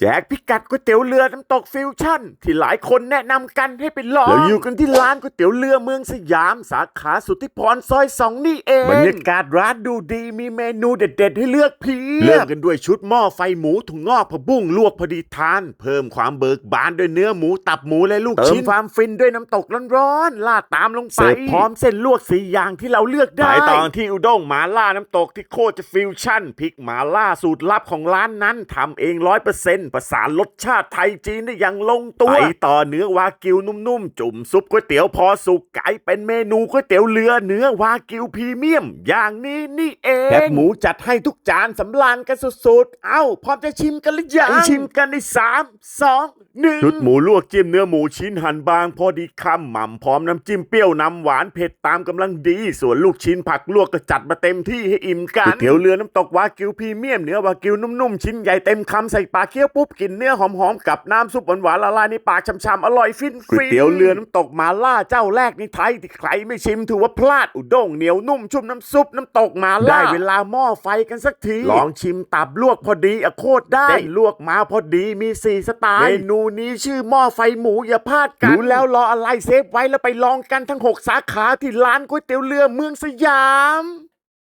แจกพิกัดก๋วยเตี๋ยวเรือน้ำตกฟิวชั่น ที่หลายคนแนะนำกันให้ไปลองเราอยู่กันที่ร้านก๋วยเตี๋ยวเรือเมืองสยามสาขาสุทธิพรซอยสองนี่เองบรรยากาศร้านดูดีมีเมนูเด็ดๆ ให้เลือกเพียบเริ่มกันด้วยชุดหม้อไฟหมูถุงงอกผักบุ้งลวกพอดีทาน เพิ่มความเบิกบานด้วยเนื้อหมูตับหมูและลูกชิ้นเติมความฟินด้วยน้ำตกร้อนๆลาดตามลงไปเสิร์ฟพร้อมเส้นลวกสี่อย่างที่เราเลือกได้ไปตอนที่อุด้งหมาล่าน้ำตกที่โคตรจะฟิวชั่นพริกหมาล่าสูตรลับของร้านนั้นทำเองร้อยเปอร์เซ็นต์ประสานรสชาติไทยจีนได้อย่างลงตัวไปต่อเนื้อวากิวนุ่มๆ จุ่มซุปก๋วยเตี๋ยวพอสุกกลายเป็นเมนูก๋วยเตี๋ยวเรือเนื้อวากิวพรีเมียม อย่างนี้นี่เองแคบหมูจัดให้ทุกจานสำราญกันสุดๆ เอ้า พร้อมจะชิมกันหรือยังชิมกันในสามสองหนึ่งชุดหมูลวกจิ้มเนื้อหมูชิ้นหั่นบาง พอดีคำหม่ำพร้อมน้ำจิ้มเปรี้ยวนำหวานเผ็ดตามกำลังดี ส่วนลูกชิ้นผักลวกก็จัดมาเต็มที่ให้อิ่มกันก๋วยเตี๋ยวเรือน้ำตกวากิวพรีเมียมเนื้อวากิวนุ่มๆชิ้นใหญ่เต็มคำใส่ปากเคี้ยวปุ๊บกลินเนื้อหอมๆ กับน้ำซุปหวานๆละลายในปากช่ำๆอร่อยฟินๆก๋วยเตี๋ยวเรือน้ำตกมาล่าเจ้าแรกในไทยที่ใครไม่ชิมถือว่าพลาดอุด้งเหนียวนุ่มชุ่มน้ำซุปน้ำตกมาล่าได้เวลาหม้อไฟกันสักที ลองชิมตับลวกพอดีอะโคตรได้เส้นลวกมาพอดีมีสี่สไตล์เมนูนี้ชื่อหม้อไฟหมูอย่าพลาดกันรู้แล้วรออะไรเซฟไว้แล้วไปลองกันทั้งหกสาขาที่ร้านก๋วยเตี๋ยวเรือเมืองสยาม